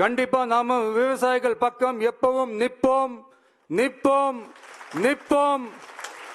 கண்டிப்பா நாம விவசாயிகள் பக்கம் எப்பவும் நிற்போம் நிற்போம் நிற்போம்.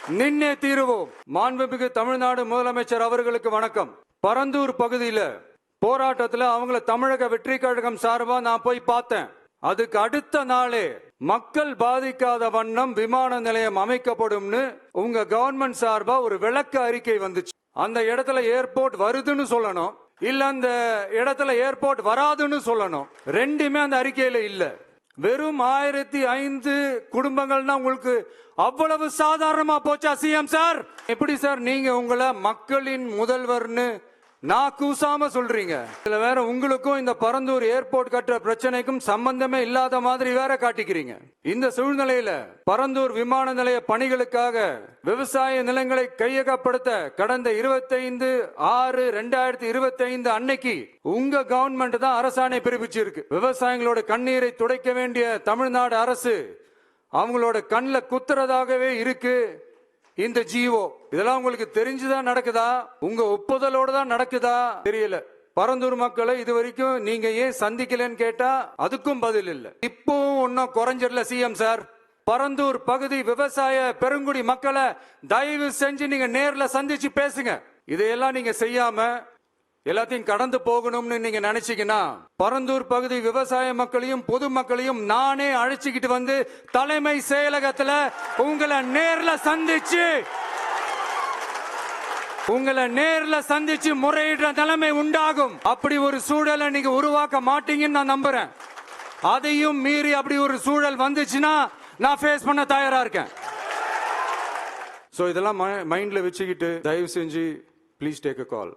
நின்னே தீருவோம். மாண்புமிகு தமிழ்நாடு முதலமைச்சர் அவர்களுக்கு வணக்கம். பரந்தூர் பகுதியில போராட்டத்துல அவங்கள தமிழக வெற்றி கழகம் சார்பா நான் போய் பார்த்தேன். அதுக்கு அடுத்த நாளே மக்கள் பாதிக்காத வண்ணம் விமான நிலையம் அமைக்கப்படும்னு உங்க கவர்மெண்ட் சார்பா ஒரு விளக்க அறிக்கை வந்துச்சு. அந்த இடத்துல ஏர்போர்ட் வருதுன்னு சொல்லணும். இல்ல அந்த இடத்துல ஏர்போர்ட் வராதுன்னு சொல்லணும். ரெண்டுமே அந்த அறிக்கையில இல்ல. வெறும் ஆயிரத்தி ஐந்து குடும்பங்கள்னா உங்களுக்கு அவ்வளவு சாதாரணமா போச்சா சிஎம் சார்? எப்படி சார் நீங்க உங்களை மக்களின் முதல்வர்னு நான் கூசாம சொல்றீங்க. இதுல வேற உங்களுக்கும் இந்த பரந்தூர் ஏர்போர்ட் கட்டுற பிரச்சனைக்கும் சம்பந்தமே இல்லாத மாதிரி வேற காட்டிக்கிறீங்க. இந்த சூழ்நிலையில பரந்தூர் விமான நிலைய பணிகளுக்காக விவசாய நிலங்களை கையகப்படுத்த கடந்த 25 ஆறு ரெண்டாயிரத்தி இருபத்தைந்து அன்னைக்கு உங்க கவர்மெண்ட் தான் அரசாணை பிறப்பிச்சிருக்கு விவசாயிகளோட கண்ணீரை துடைக்க வேண்டிய தமிழ்நாடு அரசு அவங்களோட கண்ணில் குத்துறதாகவே இருக்கு. இந்த ஜீவோ இதெல்லாம் உங்களுக்கு தெரிஞ்சுதான் நடக்குதா? உங்க ஒப்புதலோட தான் நடக்குதா? தெரியல. பரந்தூர் மக்களை இது வரைக்கும் நீங்க ஏன் சந்திக்கலன்னு கேட்டா அதுக்கும் பதில் இல்லை. இப்பவும் ஒன்னும் குறைஞ்சிடல சிஎம் சார் பரந்தூர் பகுதி விவசாய பெருங்குடி மக்களை தயவு செஞ்சு நீங்க நேர்ல சந்திச்சு பேசுங்க. இதையெல்லாம் நீங்க செய்யாம எல்லாத்தையும் கடந்து போகணும்னு நீங்க நினைச்சீங்கன்னா பரந்தூர் பகுதி விவசாய மக்களையும் பொதுமக்களையும் நானே அழைச்சிக்கிட்டு வந்து தலைமை செயலகத்துல உங்களை நேர்ல சந்திச்சு உங்களை நேர்ல சந்திச்சு முறையிடுற நிலைமை உண்டாகும். அப்படி ஒரு சூழலை நீங்க உருவாக்க மாட்டீங்கன்னு நான் நம்புறேன். அதையும் மீறி அப்படி ஒரு சூழல் வந்துச்சுன்னா நான் ஃபேஸ் பண்ண தயாரா இருக்கேன். ஸோ இதெல்லாம் மைண்ட்ல வச்சுக்கிட்டு தயவு செஞ்சு ப்ளீஸ் டேக் அ கால்